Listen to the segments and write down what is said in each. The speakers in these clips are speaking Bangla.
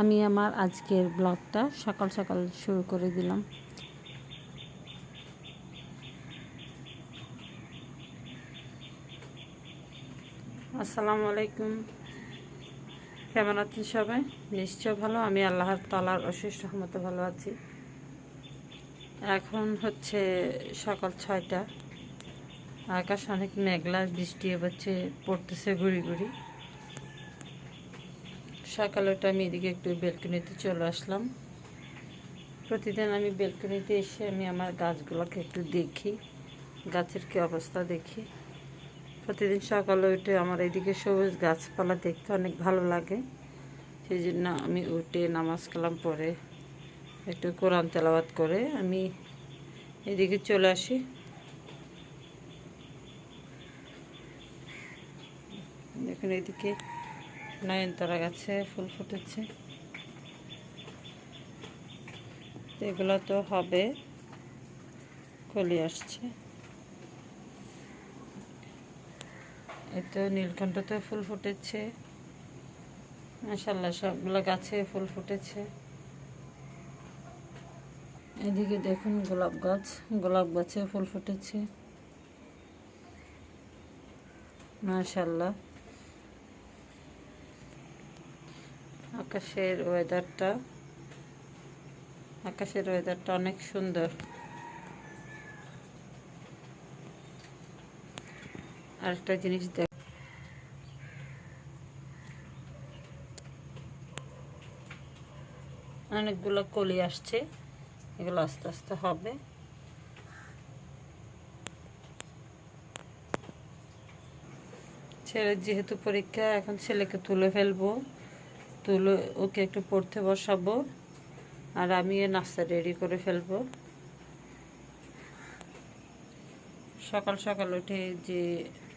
আমি আমার আজকের ব্লগটা সকাল সকাল শুরু করে দিলাম। আসসালামু আলাইকুম। কেমন আছেন সবাই? নিশ্চয় ভালো। আমি আল্লাহর তালার অশেষ রহমতে ভালো আছি। এখন হচ্ছে সকাল ছয়টা। আকাশ অনেক মেঘলা, বৃষ্টি হচ্ছে পড়তেছে গুড়ি গুড়ি সকালে ওটা আমি এদিকে একটু বেলকনিতে চলে আসলাম। প্রতিদিন আমি বেলকনিতে এসে আমি আমার গাছগুলোকে একটু দেখি, গাছের কি অবস্থা দেখি। প্রতিদিন সকালে উঠে আমার এদিকে সবুজ গাছপালা দেখতে অনেক ভালো লাগে। সেই জন্য আমি উঠে নামাজ কালাম পরে একটু কোরআন তেলাবাত করে আমি এদিকে চলে আসি। দেখুন এদিকে নয়নতারা গাছে ফুল ফুটেছে। এগুলো তো হবে। কলি আসছে। এই তো নীলকণ্ঠতে ফুল ফুটেছে। মাসাল্লাহ সবগুলো গাছে ফুল ফুটেছে। এদিকে দেখুন গোলাপ গাছ। গোলাপ গাছে ফুল ফুটেছে। মাশাল্লাহ আকাশের ওয়েদারটা আকাশের ওয়েদারটা অনেক সুন্দর। আরেকটা জিনিস দেখ অনেকগুলো কলি আসছে, এগুলো আস্তে আস্তে হবে। ছেলের যেহেতু পরীক্ষা, এখন ছেলেকে তুলে ফেলব। তুলে ওকে একটু পড়তে বসাবো। আর আমি এ নাস্তা রেডি করে ফেলব। সকাল সকাল উঠে যে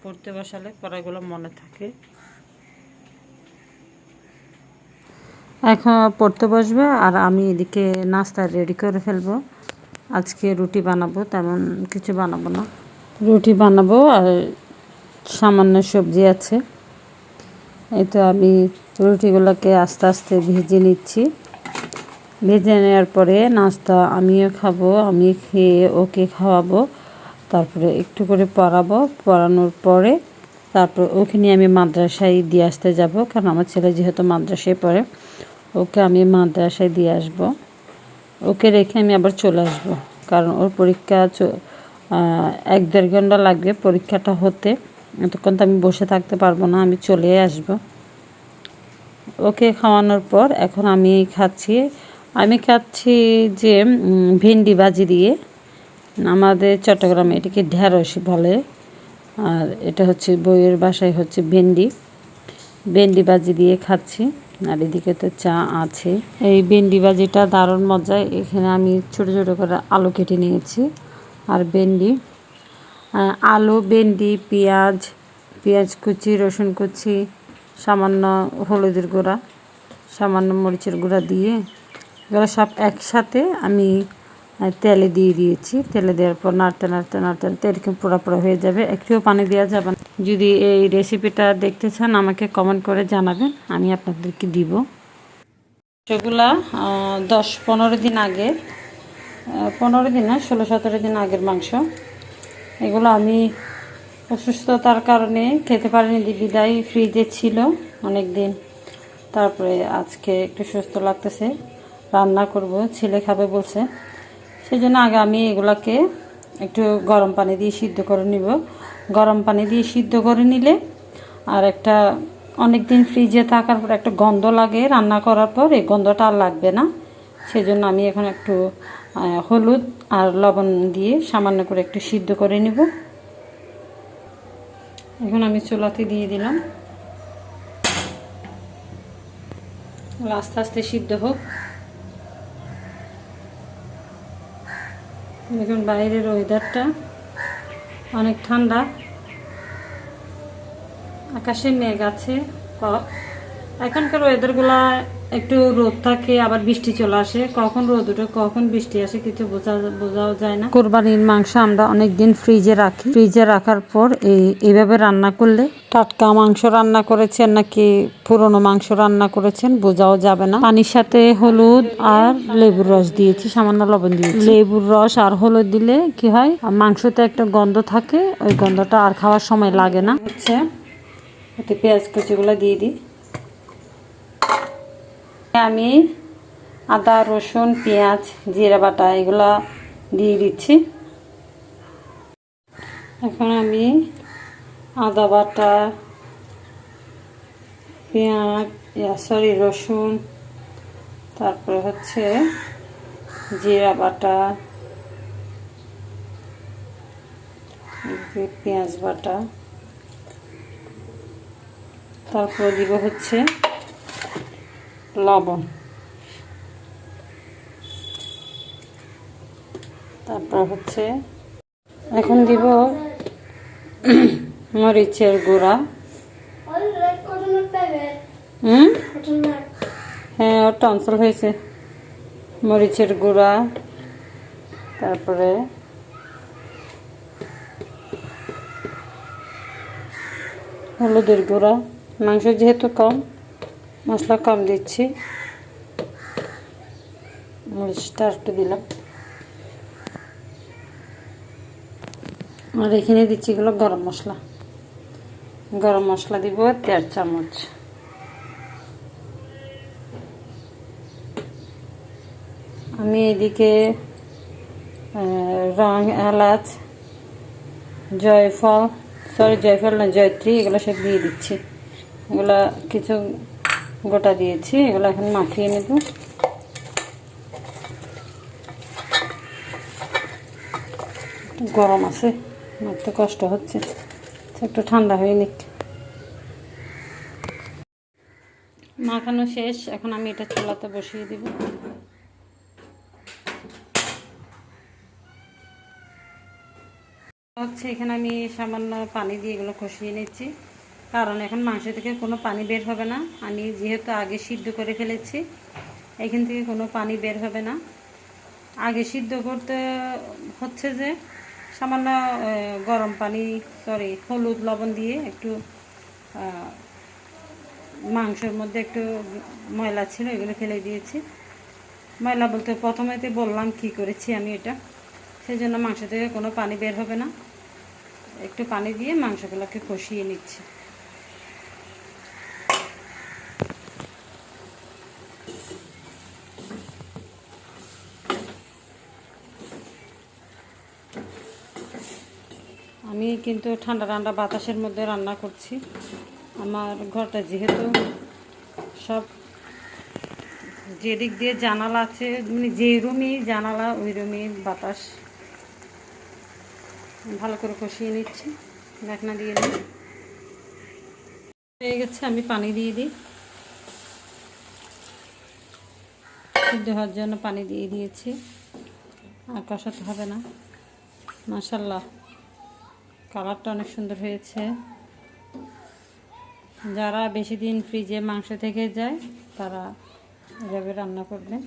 পড়তে বসালে পড়াগুলো মনে থাকে। এখন পড়তে বসবে আর আমি এদিকে নাস্তা রেডি করে ফেলব। আজকে রুটি বানাবো, তেমন কিছু বানাবো না। রুটি বানাবো আর সামান্য সবজি আছে। এই তো আমি রুটিগুলোকে আস্তে আস্তে ভেজে নিচ্ছি। ভেজে নেওয়ার পরে নাস্তা আমিও খাব, আমি খেয়ে ওকে খাওয়াবো, তারপরে একটু করে পড়াবো। পড়ানোর পরে তারপর ওকে নিয়ে আমি মাদ্রাসায় দিয়ে আসতে যাব, কারণ আমার ছেলে যেহেতু মাদ্রাসায় পড়ে, ওকে আমি মাদ্রাসায় দিয়ে আসব। ওকে রেখে আমি আবার চলে আসব, কারণ ওর পরীক্ষা এক দেড় ঘণ্টা লাগবে পরীক্ষাটা হতে। এতক্ষণ তো আমি বসে থাকতে পারব না, আমি চলে আসব। ওকে খাওয়ানোর পর এখন আমি খাচ্ছি আমি খাচ্ছি যে ভেন্ডি ভাজি দিয়ে। আমাদের চট্টগ্রামে এটিকে ঢ্যাঁড়স বলে, আর এটা হচ্ছে বইয়ের বাসায় হচ্ছে ভেন্ডি। ভেন্ডি ভাজি দিয়ে খাচ্ছি, আর এদিকে তো চা আছে। এই ভেন্ডি ভাজিটা দারুণ মজা, এখানে আমি ছোট ছোট করে আলু কেটে নিয়েছি, আর ভেন্ডি আলু, ভেন্ডি, পেঁয়াজ পেঁয়াজ কুচি, রসুন কুচি, সামান্য হলুদের গুঁড়া, সামান্য মরিচের গুঁড়া দিয়ে এগুলো সব একসাথে আমি তেলে দিয়ে দিয়েছি। তেলে দেওয়ার পর নাড়তে নাড়তে নাড়তে নাড়তে এরকম পোড়া পোড়া হয়ে যাবে। একটুও পানি দেওয়া যাবে না। যদি এই রেসিপিটা দেখতে চান, আমাকে কমেন্ট করে জানাবেন। আমি আপনাদেরকে দিব। সেগুলা দশ, পনেরো দিন আগে পনেরো দিন না, ষোলো, সতেরো দিন আগের মাংস। এগুলো আমি অসুস্থতার কারণে খেতে পারিনি বিদায় ফ্রিজে ছিল অনেক দিন তারপরে আজকে একটু সুস্থ লাগতেছে, রান্না করব, ছেলে খাবে বলছে। সেই জন্য আগে আমি এগুলাকে একটু গরম পানি দিয়ে সিদ্ধ করে নিব। গরম পানি দিয়ে সিদ্ধ করে নিলে আর একটা অনেক দিন ফ্রিজে থাকার পর একটা গন্ধ লাগে রান্না করার পর, এই গন্ধটা আর লাগবে না। সেজন্য আমি এখন একটু হলুদ আর লবণ দিয়ে সামান্য করে একটু সিদ্ধ করে নিব। এখন আমি চুলাতে দিয়ে দিলাম। আস্তে আস্তে সিদ্ধ হোক। দেখুন, বাইরের ওয়েদারটা অনেক ঠান্ডা। আকাশে মেঘ আছে। এখনকার ওয়েদারগুলা একটু রোদ থাকে আবার বৃষ্টি চলে আসে। কখন রোদ উঠে কখন বৃষ্টি আসে কিছু বোঝা বোঝাও যায় না। কোরবানির মাংস আমরা অনেক দিন ফ্রিজে রাখি। ফ্রিজে রাখার পর এই এইভাবে রান্না করলে টাটকা মাংস রান্না করেছেন নাকি পুরনো মাংস রান্না করেছেন বোঝাও যাবে না। পানির সাথে হলুদ আর লেবুর রস দিয়েছি সামান্য লবণ দিয়েছি। লেবুর রস আর হলুদ দিলে কি হয় মাংসতে একটা গন্ধ থাকে ওই গন্ধটা আর খাওয়ার সময় লাগে না। হচ্ছে এতে পেঁয়াজ কুচিগুলো দিয়ে দিই। আমি আদা, রসুন, পেঁয়াজ, জিরা বাটা এগুলো দিয়ে দিচ্ছি। এখন আমি আদা বাটা, পেঁয়াজ সরি রসুন, তারপরে হচ্ছে জিরা বাটা পেঁয়াজ বাটা, তারপরে দিব হচ্ছে লবণ। তারপর হচ্ছে এখন দিব মরিচের গুঁড়া। হুম? হ্যাঁ ওর টনসল হয়েছে। মরিচের গুঁড়া। তারপরে হলুদের গুঁড়া। মাংস যেহেতু কম মশলা কম দিচ্ছি। মরিচটা একটু দিলাম। আর এখানে দিচ্ছি এগুলো গরম মশলা। গরম মশলা দিব দেড় চামচ। আমি এদিকে রং, এলাচ, জয়ফল সরি জয়ফল না, জয়ত্রী, এগুলো সব দিয়ে দিচ্ছি। এগুলো কিছু গোটা দিয়েছি, এগুলো এখন মাখিয়ে নেব। গরম আছে মাখতে কষ্ট হচ্ছে, একটু ঠান্ডা হয়ে নিক। মাখানো শেষ, এখন আমি এটা চুলাতে বসিয়ে দিব। হচ্ছে এখানে আমি সামান্য পানি দিয়ে এগুলো কষিয়ে নিচ্ছি। কারণ এখন মাংস থেকে কোনো পানি বের হবে না। আমি যেহেতু আগে সিদ্ধ করে ফেলেছি, এখান থেকে কোনো পানি বের হবে না। আগে সিদ্ধ করতে হচ্ছে যে সামান্য গরম পানি সরি হলুদ লবণ দিয়ে একটু মাংসের মধ্যে একটু ময়লা ছিল, এগুলো ফেলে দিয়েছি। ময়লা বলতে প্রথমেতে বললাম কি করেছি আমি এটা। সেই জন্য মাংস থেকে কোনো পানি বের হবে না। একটু পানি দিয়ে মাংসগুলোকে কষিয়ে নিচ্ছি। আমি কিন্তু ঠান্ডা ঠান্ডা বাতাসের মধ্যে রান্না করছি। আমার ঘরটা যেহেতু সব যেদিক দিয়ে জানালা আছে মানে যে রুমই জানালা ওই রুমই বাতাস। ভালো করে কষিয়ে নিচ্ছি, ঢাকনা দিয়ে নিই হয়ে গেছে, আমি পানি দিয়ে দিই। সিদ্ধ হওয়ার জন্য পানি দিয়ে দিয়েছি, আর কষাতে হবে না। মাসাল্লাহ কালারটা অনেক সুন্দর হয়েছে। যারা বেশি দিন ফ্রিজে মাংস থেকে যায়, তারা এভাবে রান্না করবেন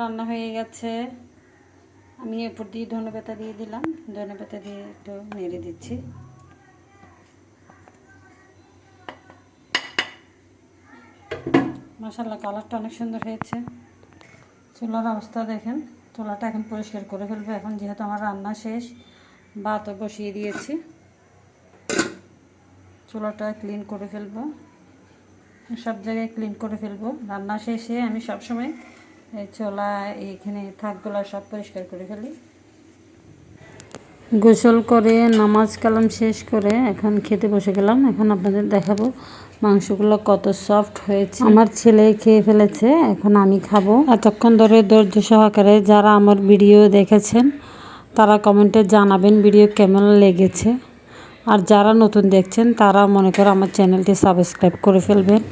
রান্না হয়ে গেছে। আমি এরপর দিয়ে ধনে পাতা দিয়ে দিলাম। ধনে পাতা দিয়ে একটু নেড়ে দিচ্ছি। মশাল্লা কালারটা অনেক সুন্দর হয়েছে। চুলার অবস্থা দেখেন, চুলাটা এখন পরিষ্কার করে ফেলব। এখন যেহেতু আমার রান্না শেষ, ভাতও বসিয়ে দিয়েছি। চুলাটা ক্লিন করে ফেলব। সব জায়গায় ক্লিন করে ফেলব। রান্না শেষে আমি সবসময় চোলা, এইখানে থাকগুলো সব পরিষ্কার করে ফেলি। গোসল করে, নামাজ কালাম শেষ করে এখন খেতে বসে গেলাম। এখন আপনাদের দেখাবো মাংসগুলো কত সফট হয়েছে। আমার ছেলে খেয়ে ফেলেছে, এখন আমি খাব। এতক্ষণ ধরে ধৈর্য সহকারে যারা আমার ভিডিও দেখেছেন, তারা কমেন্টে জানাবেন ভিডিও কেমন লেগেছে। আর যারা নতুন দেখছেন, তারা মনে করে আমার চ্যানেলটি সাবস্ক্রাইব করে ফেলবেন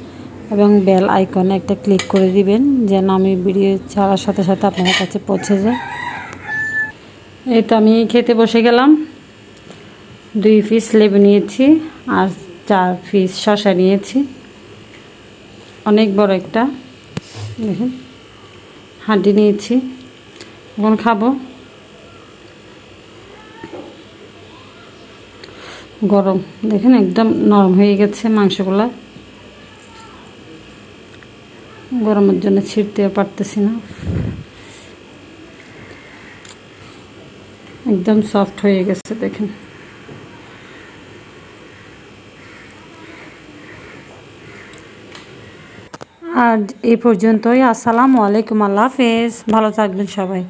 এবং বেল আইকনে একটা ক্লিক করে দিবেন, যেন আমি ভিডিও ছাড়ার সাথে সাথে আপনার কাছে পৌঁছে যায় এই তো আমি খেতে বসে গেলাম। দুই পিস লেবু নিয়েছি আর চার পিস শসা নিয়েছি। অনেক বড় একটা। দেখেন, হাঁডি নিয়েছি। এখন খাব। গরম। দেখেন, একদম নরম হয়ে গেছে মাংসগুলা। গরমের জন্য ছিঁড়তে পারতেছি না। একদম সফট হয়ে গেছে, দেখেন। আর এই পর্যন্তই, আসসালামু আলাইকুম, আল্লাহ হাফেজ। ভালো থাকবেন সবাই।